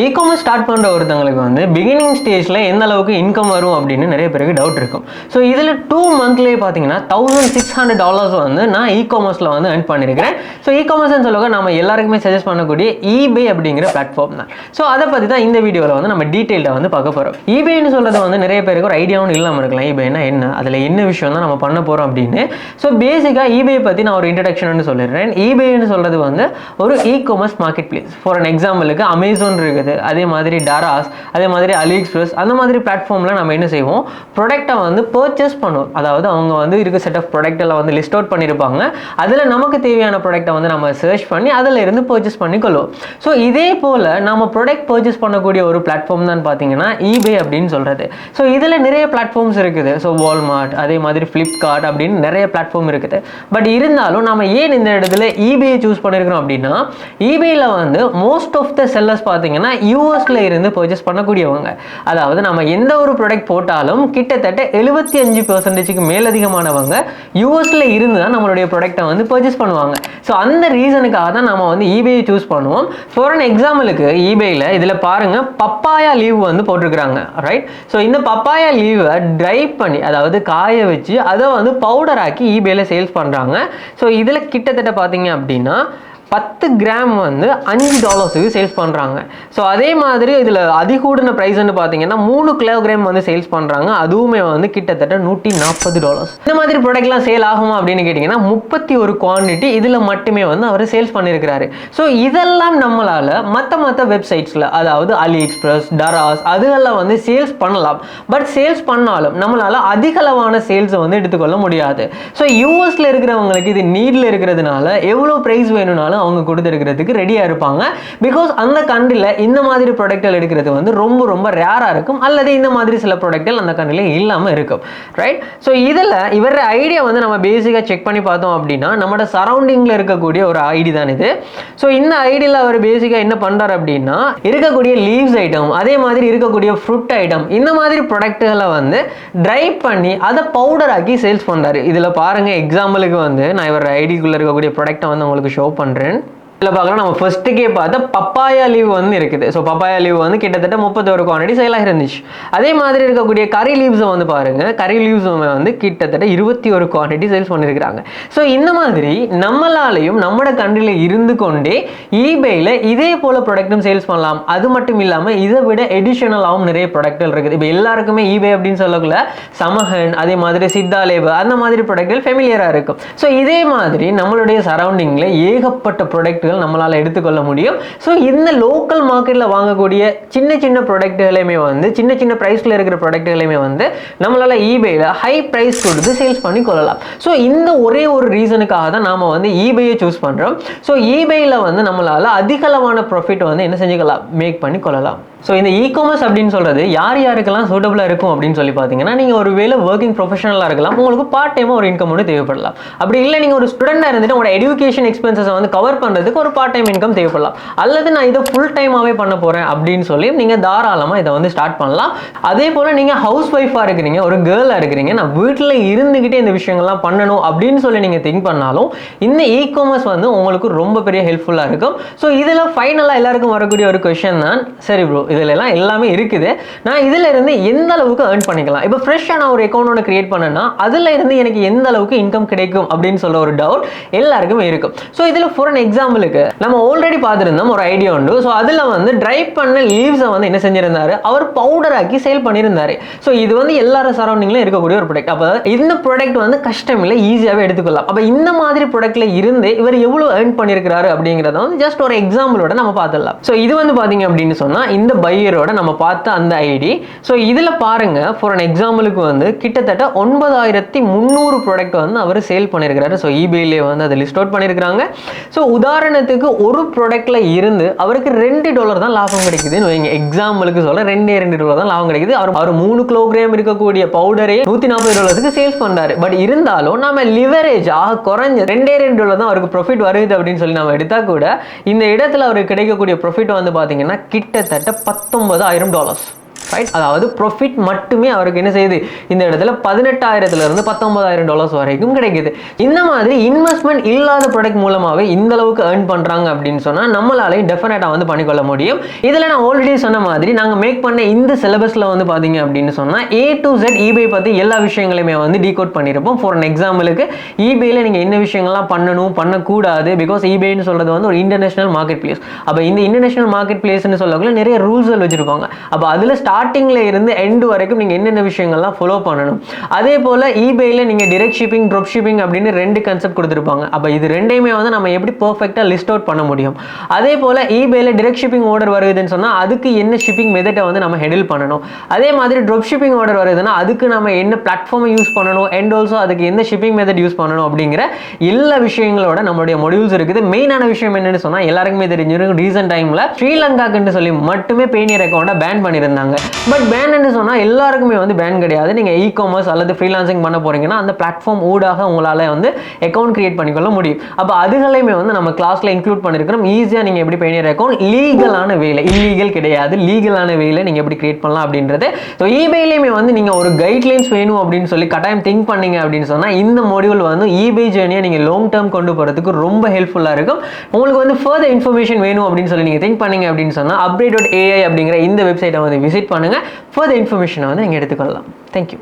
E commerce start பண்ணுற ஒருத்தவங்களுக்கு வந்து பிகினிங் ஸ்டேஜில் எந்த அளவுக்கு இன்கம் வரும் அப்படின்னு நிறைய பேருக்கு டவுட் இருக்கும். ஸோ இதில் டூ மந்த்லேயே பார்த்தீங்கன்னா தௌசண்ட் சிக்ஸ் ஹண்ட்ரட் டாலர்ஸ் வந்து நான் இ காமர்ஸில் வந்து earn பண்ணியிருக்கிறேன் ஸோ இ காமர்ஸ்னு சொல்லுவாங்க நம்ம எல்லாருக்குமே சஜஸ்ட் பண்ணக்கூடிய இபே அப்படிங்கிற பிளாட்ஃபார்ம் தான். ஸோ அதை பற்றி தான் இந்த வீடியோவில் வந்து நம்ம டீட்டெயிலாக வந்து பார்க்க போகிறோம் இபேன்னு சொல்கிறது வந்து நிறைய பேருக்கு ஒரு ஐடியாவும் இல்லாமல் இருக்கலாம். இபேனா என்ன? அதில் என்ன விஷயம் தான் நம்ம பண்ண போகிறோம் அப்படின்னு. ஸோ பேசிக்காக இபே பற்றி நான் ஒரு இன்ட்ரடக்ஷன் சொல்லிடுறேன். இபேன்னு சொல்கிறது வந்து ஒரு e commerce marketplace for an எக்ஸாம்பிளுக்கு அமேசான் இருக்குது. அதே மாதிரி டாராஸ் அதே மாதிரி அலி எக்ஸ்பிரஸ் அந்த மாதிரி பிளாட்ஃபார்மில் நம்ம என்ன செய்வோம்? ப்ராடக்ட்டை வந்து பர்ச்சேஸ் பண்ணுவோம். அதாவது அவங்க வந்து இருக்க செட் ஆஃப் ப்ராடக்ட்டெல்லாம் வந்து லிஸ்ட் அவுட் பண்ணியிருப்பாங்க அதில் நமக்கு தேவையான ப்ராடக்ட்டை வந்து நம்ம சர்ச் பண்ணி அதில் இருந்து பர்ச்சேஸ் பண்ணி கொள்வோம். ஸோ இதே போல் நம்ம ப்ராடக்ட் பர்ச்சேஸ் பண்ணக்கூடிய ஒரு பிளாட்ஃபார்ம் தான் பார்த்தீங்கன்னா இபே அப்படின்னு சொல்கிறது ஸோ இதில் நிறைய பிளாட்ஃபார்ம்ஸ் இருக்குது. ஸோ வால்மார்ட் அதே மாதிரி ஃப்ளிப்கார்ட் அப்படின்னு நிறைய பிளாட்ஃபார்ம் இருக்குது. பட் இருந்தாலும் நம்ம ஏன் இந்த இடத்துல இபே சூஸ் பண்ணியிருக்கிறோம் அப்படின்னா இபேயில் வந்து மோஸ்ட் ஆஃப் த செல்லர்ஸ் பார்த்தீங்கன்னா யூஎஸ்ல இருந்து பர்ச்சேஸ் பண்ணக்கூடியவங்க. அதாவது நம்ம எந்த ஒரு ப்ராடக்ட் போட்டாலும் கிட்டத்தட்ட எழுபத்தி அஞ்சு பர்சன்டேஜுக்கு மேலதிகமானவங்க யூஎஸ்ல இருந்து தான் நம்மளுடைய ப்ராடக்ட்டை வந்து பர்ச்சேஸ் பண்ணுவாங்க. ஸோ அந்த ரீசனுக்காக தான் நம்ம வந்து இபேயை சூஸ் பண்ணுவோம். ஃபார் அன் எக்ஸாம்பிளுக்கு இபேயில் இதில் பாருங்க பப்பாயா லீவ் வந்து போட்டிருக்கிறாங்க ரைட் ஸோ இந்த பப்பாயா லீவை ட்ரை பண்ணி அதாவது காய வச்சு அதை வந்து பவுடர் ஆக்கி இபேயில் சேல்ஸ் பண்ணுறாங்க ஸோ இதில் கிட்டத்தட்ட பார்த்தீங்க அப்படின்னா பத்து கிராம் வந்து அஞ்சு டாலர்ஸுக்கு சேல்ஸ் பண்ணுறாங்க ஸோ அதே மாதிரி இதில் அதிகூடின ப்ரைஸ்ன்னு பார்த்தீங்கன்னா மூணு கிலோகிராம் வந்து சேல்ஸ் பண்ணுறாங்க அதுவுமே வந்து கிட்டத்தட்ட நூற்றி நாற்பது டாலர்ஸ் இந்த மாதிரி ப்ராடக்ட்லாம் சேல் ஆகுமா அப்படின்னு கேட்டிங்கன்னா முப்பத்தி ஒரு குவான்டிட்டி இதில் மட்டுமே வந்து அவர் சேல்ஸ் பண்ணியிருக்கிறாரு ஸோ இதெல்லாம் நம்மளால் மற்ற மற்ற வெப்சைட்ஸில் அதாவது அலி எக்ஸ்பிரஸ் டராஸ் அதுகளில் வந்து சேல்ஸ் பண்ணலாம். பட் சேல்ஸ் பண்ணாலும் நம்மளால் அதிகளவான சேல்ஸை வந்து எடுத்துக்கொள்ள முடியாது. ஸோ யூஎஸில் இருக்கிறவங்களுக்கு இது நீடில் இருக்கிறதுனால எவ்வளோ ப்ரைஸ் வேணும்னாலும் அவங்க கொடுத்துருக்கிறதுக்கு ரெடியாக இருப்பாங்க. பிகாஸ் அந்த கண்ட்ரியில் இந்த மாதிரி ப்ராடக்ட்கள் எடுக்கிறது வந்து ரொம்ப ரொம்ப ரேராக இருக்கும். அல்லது இந்த மாதிரி சில ப்ராடக்ட்கள் அந்த கண்ட்ரியில் இல்லாமல் இருக்கும். ரைட் ஸோ இதில் இவர ஐடியா வந்து நம்ம பேசிக்காக செக் பண்ணி பார்த்தோம் அப்படின்னா நம்மளோட சரௌண்டிங்கில் இருக்கக்கூடிய ஒரு ஐடி தான் இது. ஸோ இந்த ஐடியில் அவர் பேசிக்காக என்ன பண்ணுறாரு அப்படின்னா இருக்கக்கூடிய லீவ்ஸ் ஐட்டம் அதே மாதிரி இருக்கக்கூடிய ஃப்ரூட் ஐட்டம் இந்த மாதிரி ப்ராடக்ட்டுகளை வந்து ட்ரை பண்ணி அதை பவுடர் ஆக்கி சேல்ஸ் பண்ணுறாரு இதில் பாருங்கள் எக்ஸாம்பிளுக்கு வந்து நான் இவர் ஐடிக்குள்ளே இருக்கக்கூடிய ப்ராடக்ட்டை வந்து உங்களுக்கு ஷோ பண்ணுறேன் and இதில் பார்க்கலாம் நம்ம ஃபர்ஸ்ட்டுக்கே பார்த்தா பப்பாயா லீவ் வந்து இருக்குது. ஸோ பப்பாயா லீவ் வந்து கிட்டத்தட்ட முப்பத்தோரு குவான்டிட்டி சேலாக இருந்துச்சு. அதே மாதிரி இருக்கக்கூடிய கறி லீவ்ஸை வந்து பாருங்கள் கறி லீவ்ஸ் வந்து கிட்டத்தட்ட இருபத்தி ஒரு குவான்டிட்டி சேல்ஸ் பண்ணியிருக்கிறாங்க ஸோ இந்த மாதிரி நம்மளாலையும் நம்மளோட கண்ட்ரியில் இருந்து கொண்டே ஈபேயில் இதே போல் ப்ராடக்ட்டும் சேல்ஸ் பண்ணலாம். அது மட்டும் இல்லாமல் இதை விட எடிஷனலாகவும் நிறைய ப்ராடக்ட்கள் இருக்குது. இப்போ எல்லாருக்குமே ஈபே அப்படின்னு சொல்லக்குள்ள சமஹன் அதே மாதிரி சித்தா லேபர் அந்த மாதிரி ப்ராடக்ட்கள் ஃபெமிலியராக இருக்கும். ஸோ இதே மாதிரி நம்மளுடைய சரௌண்டிங்கில் ஏகப்பட்ட ப்ராடக்ட்கள் நம்மளால் எடுத்துக்கொள்ள முடியும். ஸோ இந்த லோக்கல் மார்க்கெட்டில் வாங்கக்கூடிய சின்ன சின்ன ப்ராடக்ட்டுகளையுமே வந்து சின்ன சின்ன ப்ரைஸில் இருக்கிற ப்ராடக்ட்டுகளையுமே வந்து நம்மளால் ஈபேயில் ஹை ப்ரைஸ் கொடுத்து சேல்ஸ் பண்ணி கொள்ளலாம். ஸோ இந்த ஒரே ஒரு ரீசனுக்காக தான் நாம் வந்து ஈபேயை சூஸ் பண்ணுறோம் ஸோ ஈபேயில் வந்து நம்மளால் அதிகளவான ப்ராஃபிட் வந்து என்ன செஞ்சுக்கலாம்? மேக் பண்ணி கொள்ளலாம். ஸோ இந்த இ காமர்ஸ் அப்படின்னு சொல்கிறது யார் யாருக்கெல்லாம் சூட்டபுளாக இருக்கும் அப்படின்னு சொல்லி பார்த்தீங்கன்னா நீங்கள் ஒரு வேலை ஒர்க்கிங் ப்ரொஃபஷனலாக இருக்கலாம். உங்களுக்கு பார்ட் டைமாக ஒரு இன்கம் ஒன்று தேவைப்படலாம். அப்படி இல்லை நீங்கள் ஒரு ஸ்டூடெண்டாக இருந்துட்டு உங்களோட எஜுகேஷன் எக்ஸ்பென்சஸை வந்து கவர் பண்ணுறதுக்கு ஒரு பார்ட் டைம் இன்கம் தேவைப்படலாம். அல்லது நான் இதை ஃபுல் டைமாகவே பண்ண போகிறேன் அப்படின்னு சொல்லி நீங்கள் தாராளமாக இதை வந்து ஸ்டார்ட் பண்ணலாம். அதே போல் நீங்கள் ஹவுஸ் ஒய்ஃபாக இருக்கிறீங்க ஒரு கேர்ளாக இருக்கிறீங்க நான் வீட்டில் இருந்துக்கிட்டே இந்த விஷயங்கள்லாம் பண்ணணும் அப்படின்னு சொல்லி நீங்கள் திங்க் பண்ணாலும் இந்த இ காமர்ஸ் வந்து உங்களுக்கு ரொம்ப பெரிய ஹெல்ப்ஃபுல்லாக இருக்கும். ஸோ இதில் ஃபைனலாக எல்லாருக்கும் வரக்கூடிய ஒரு கொஷன் தான். சரி ப்ரோ இதில் எல்லாம் எல்லாமே இருக்குது. நான் இதில் இருந்து எந்த அளவுக்கு ஏர்ன் பண்ணிக்கலாம்? இப்போ ஃப்ரெஷ்ஷாக நான் ஒரு அக்கௌண்ட் ஒன்று கிரியேட் பண்ணேன்னா அதில் இருந்து எனக்கு எந்த அளவுக்கு இன்கம் கிடைக்கும் அப்படின்னு சொல்ல ஒரு டவுட் எல்லாருக்குமே இருக்கும். ஸோ இதில் ஃபார் அன் எக்ஸாம்பிளுக்கு நம்ம ஆல்ரெடி பார்த்துருந்தோம் ஒரு ஐடியா உண்டு. ஸோ அதில் வந்து ட்ரை பண்ண லீவ்ஸை வந்து என்ன செஞ்சிருந்தாரு? அவர் பவுடர் ஆக்கி சேல் பண்ணியிருந்தாரு ஸோ இது வந்து எல்லாரும் சரௌண்டிங்லையும் இருக்கக்கூடிய ஒரு ப்ராடக்ட் அப்போ இந்த ப்ராடக்ட் வந்து கஷ்டம் இல்லை ஈஸியாகவே எடுத்துக்கொள்ளலாம் அப்போ இந்த மாதிரி ப்ராடக்ட்ல இருந்து இவர் எவ்வளோ ஏர்ன் பண்ணியிருக்கிறாரு அப்படிங்கிறத வந்து ஜஸ்ட் ஒரு எக்ஸாம்பிளோட நம்ம பார்த்துடலாம். ஸோ இது வந்து பார்த்தீங்க அப்படின்னு சொன்னால் இந்த பையரோட நம்ம பார்த்த அந்த ஐடி. ஸோ இதில் பாருங்க ஃபார் அன் எக்ஸாம்பிளுக்கு வந்து கிட்டத்தட்ட ஒன்பதாயிரத்தி முந்நூறு ப்ராடக்ட் வந்து அவர் சேல் பண்ணியிருக்கிறாரு ஸோ இபிஐலே வந்து அதை லிஸ்ட் அவுட் பண்ணியிருக்கிறாங்க ஸோ உதாரணத்துக்கு ஒரு ப்ராடக்ட்ல இருந்து அவருக்கு ரெண்டு டாலர் தான் லாபம் கிடைக்குதுன்னு வைங்க. எக்ஸாம்பிளுக்கு சொல்ல ரெண்டே ரெண்டு டாலர் தான் லாபம் கிடைக்குது. அவர் அவர் மூணு கிலோகிராம் இருக்கக்கூடிய பவுடரே நூற்றி நாற்பது டாலருக்கு சேல்ஸ் பண்ணுறாரு பட் இருந்தாலும் நம்ம லிவரேஜ் ஆக குறைஞ்ச ரெண்டே ரெண்டு டாலர் தான் அவருக்கு ப்ராஃபிட் வருது அப்படின்னு சொல்லி நம்ம எடுத்தால் கூட இந்த இடத்துல அவருக்கு கிடைக்கக்கூடிய ப்ராஃபிட் வந்து பார்த்தீங்கன்னா கிட்டத்தட்ட பத்தொன்பதாயிரம் டாலர்ஸ் ரைட் அதாவது ப்ராஃபிட் மட்டுமே அவருக்கு என்ன செய்யுது? இந்த இடத்துல பதினெட்டாயிரத்துல இருந்து பத்தொன்பதாயிரம் டாலர்ஸ் வரைக்கும் கிடைக்குது. இந்த மாதிரி இன்வெஸ்ட்மெண்ட் இல்லாத ப்ராடக்ட் மூலமாகவே இந்த அளவுக்கு ஏர்ன் பண்ணுறாங்க அப்படின்னு சொன்னால் நம்மளாலையும் டெஃபினட்டாக வந்து பண்ணிக்கொள்ள முடியும். இதில் நான் ஆல்ரெடி சொன்ன மாதிரி நாங்கள் மேக் பண்ண இந்த சிலபஸில் வந்து பார்த்தீங்க அப்படின்னு சொன்னால் ஏ டு செட் இபே பற்றி எல்லா விஷயங்களையுமே வந்து டீகோட் பண்ணியிருப்போம் ஃபார் அன் எக்ஸாம்பிளுக்கு ஈபேயில் நீங்கள் என்ன விஷயங்கள்லாம் பண்ணணும் பண்ணக்கூடாது? பிகாஸ் இபேன்னு சொல்கிறது வந்து ஒரு இன்டர்நேஷனல் மார்க்கெட் பிளேஸ் அப்போ இந்த இன்டர்நேஷனல் மார்க்கெட் பிளேஸ்னு சொல்லக்குள்ள நிறைய ரூல்ஸ்கள் வச்சுருப்பாங்க. அப்போ அதில் ஸ்டார்டிங்கில் இருந்து எண்டு வரைக்கும் நீங்கள் என்னென்ன விஷயங்கள்லாம் ஃபாலோ பண்ணணும். அதே போல் இபேயில் நீங்கள் டிரெக்ட் ஷிப்பிங் ட்ரொப் ஷிப்பிங் அப்படின்னு ரெண்டு கன்செப்ட் கொடுத்துருப்பாங்க. அப்போ இது ரெண்டையுமே வந்து நம்ம எப்படி பர்ஃபெக்டாக லிஸ்ட் அவுட் பண்ண முடியும்? அதே போல் இபேயில் டிரெக்ட் ஷிப்பிங் ஆர்டர் வருதுன்னு சொன்னால் அதுக்கு என்ன ஷிப்பிங் மெத்தட்டை வந்து நம்ம ஹெண்டில் பண்ணணும். அதே மாதிரி ட்ரொப் ஷிப்பிங் ஆர்டர் வருதுன்னா அதுக்கு நம்ம என்ன பிளாட்ஃபார்மை யூஸ் பண்ணணும்? அண்ட் ஆல்சோ அதுக்கு எந்த ஷிப்பிங் மெத்தட் யூஸ் பண்ணணும்? அப்படிங்கிற எல்லா விஷயங்களோட நம்மளுடைய மொடியூல்ஸ் இருக்குது. மெயினான விஷயம் என்னன்னு சொன்னால் எல்லாருக்குமே தெரிஞ்சிருக்கும் ரீசெண்ட் டைமில் ஸ்ரீலங்காக்குன்னு சொல்லி மட்டுமே பேனியர் அக்கௌண்ட்டை பேன் பண்ணியிருந்தாங்க. பட் பேன்னு சொன்னால் எல்லாருக்குமே வந்து பேன் கிடையாது. நீங்கள் இ காமர்ஸ் அல்லது ஃப்ரீலான்சிங் பண்ண போறீங்கன்னா அந்த பிளாட்ஃபார்ம் ஊடாக உங்களால் வந்து அக்கௌண்ட் கிரியேட் பண்ணிக்கொள்ள முடியும். அப்போ அதுகளையுமே வந்து நம்ம கிளாஸில் இன்க்ளூட் பண்ணியிருக்கிறோம் ஈஸியாக நீங்கள் எப்படி பயணியர் அக்கௌண்ட் லீகலான வேலை. இல்லீகல் கிடையாது. லீகலான வேலை நீங்கள் எப்படி கிரியேட் பண்ணலாம் அப்படின்றது. ஸோ இபேலையுமே வந்து நீங்கள் ஒரு கைட்லைன்ஸ் வேணும் அப்படின்னு சொல்லி கட்டாயம் திங்க் பண்ணீங்க அப்படின்னு சொன்னால் இந்த மொடியூல் வந்து இபே ஜேர்னியை நீங்கள் லாங் டேர்ம் கொண்டு போகிறதுக்கு ரொம்ப ஹெல்ப்ஃபுல்லாக இருக்கும். உங்களுக்கு வந்து ஃபர்தர் இன்ஃபர்மேஷன் வேணும் அப்படின்னு சொல்லி நீங்கள் திங்க் பண்ணீங்க அப்படின்னு சொன்னால் அப்டேட் டாட் ஏஐ அப்படிங்கிற இந்த வெப்சைட்டை வந்து விசிட் பண்ணுங்கள் ஃபர்தர் இன்ஃபர்மேஷனை வந்து நீங்கள் எடுத்துக்கொள்ளலாம். தேங்க்யூ